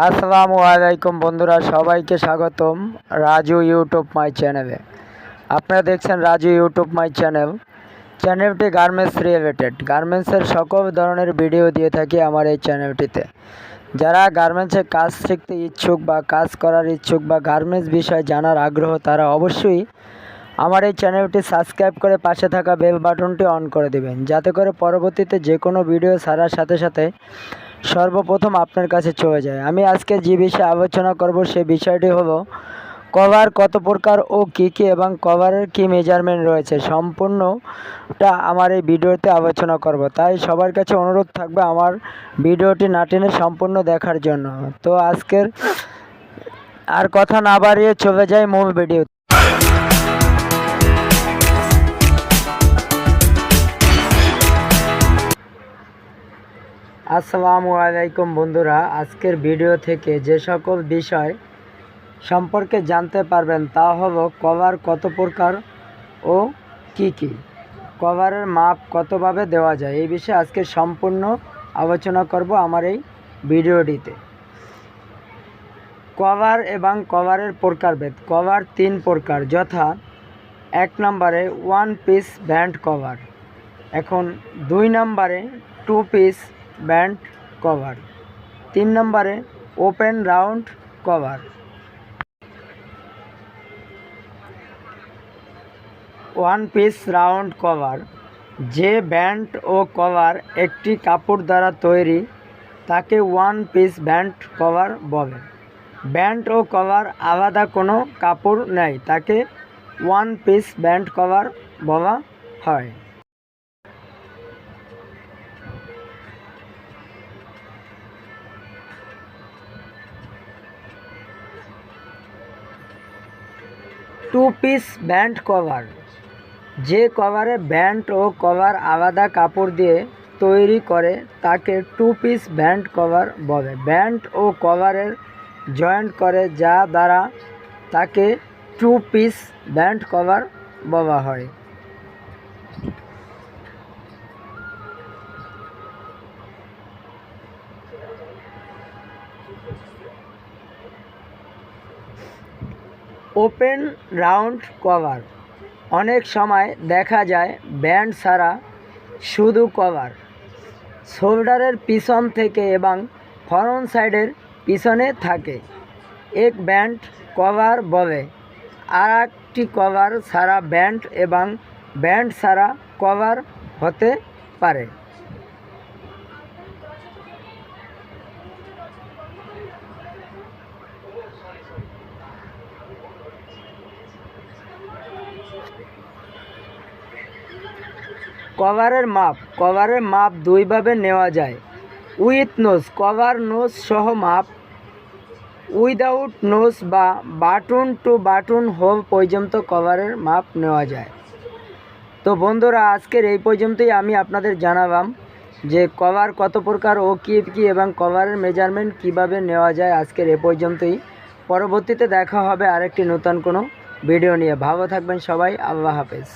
আসসালামু আলাইকুম বন্ধুরা, সবাইকে স্বাগতম রাজু ইউটিউব মাই চ্যানেলে। আপনারা দেখছেন রাজু ইউটিউব মাই চ্যানেল। চ্যানেলটি গার্মেন্টস রিলেটেড। গার্মেন্টসের সকল ধরনের ভিডিও দিয়ে থাকি আমার এই চ্যানেলটিতে। যারা গার্মেন্টসে কাজ শিখতে ইচ্ছুক বা কাজ করার ইচ্ছুক বা গার্মেন্টস বিষয়ে জানার আগ্রহ, তারা অবশ্যই আমার এই চ্যানেলটি সাবস্ক্রাইব করে পাশে থাকা বেল বাটনটি অন করে দেবেন। যাতে করে পরবর্তীতে যে কোনো ভিডিও ছাড়ার সাথে সাথে সর্বপ্রথম আপনার কাছে চলে যায়। আমি আজকে যে বিষয়ে আলোচনা করব সে বিষয়টি হলো, কভার কত প্রকার ও কী কী এবং কভারের কী মেজারমেন্ট রয়েছে, সম্পূর্ণটা আমার এই ভিডিওতে আলোচনা করব। তাই সবার কাছে অনুরোধ থাকবে আমার ভিডিওটি না সম্পূর্ণ দেখার জন্য। তো আজকের আর কথা না বাড়িয়ে চলে যাই মূল ভিডিও আসসালামু আলাইকুম বন্ধুরা, আজকের ভিডিও থেকে যে সকল বিষয় সম্পর্কে জানতে পারবেন তা হলো কভার কত প্রকার ও কি কি। কভারের মাপ কতভাবে দেওয়া যায়, এই বিষয়ে আজকে সম্পূর্ণ আলোচনা করব আমার এই ভিডিওটিতে। কভার এবং কভারের প্রকারভেদ, কভার তিন প্রকার, যথা এক নম্বরে ওয়ান পিস ব্যান্ড কভার এখন দুই নম্বরে টু পিস ব্যান্ড কভার। তিন নম্বরে open round cover. One piece round cover. যে ব্যান্ড ও কভার একটি কাপড় দ্বারা তৈরি, তাকে ওয়ান পিস ব্যান্ড কভার বলে। ব্যান্ড ও কভার আলাদা কোনো কাপড় নেই, তাকে ওয়ান পিস ব্যান্ড কভার বলা হয়। টু পিস ব্যান্ড কভার যে কভারে ব্যান্ড ও কভার আলাদা কাপড় দিয়ে তৈরি করে, তাকে টু পিস ব্যান্ড কভার বলে। ব্যান্ড ও কভারের জয়েন্ট করে, যা দ্বারা তাকে টু পিস ব্যান্ড কভার বলা হয়। Open round cover. অনেক সময় দেখা যায় ব্যান্ড ছাড়া শুধু কভার। শোল্ডারের পিছন থেকে এবং ফরন সাইডের পিছনে থাকে। এক ব্যান্ড কভার বলে আর একটি কভার ছাড়া ব্যান্ড এবং ব্যান্ড ছাড়া কভার হতে পারে। কভারের মাপ কভারের মাপ দুইভাবে নেওয়া যায়। উইথ নোজ, কভার নোজ সহ মাপ, উইদাউট নোজ বা বাটন টু বাটন হোম পর্যন্ত কভারের মাপ নেওয়া যায়। তো বন্ধুরা, আজকের এই পর্যন্তই আমি আপনাদের জানালাম যে কভার কত প্রকার, ও কী কী এবং কভারের মেজারমেন্ট কীভাবে নেওয়া যায় আজকের এ পর্যন্তই। পরবর্তীতে দেখা হবে আরেকটি নতুন কোনো ভিডিও নিয়ে। ভালো থাকবেন সবাই, আল্লাহ হাফেজ।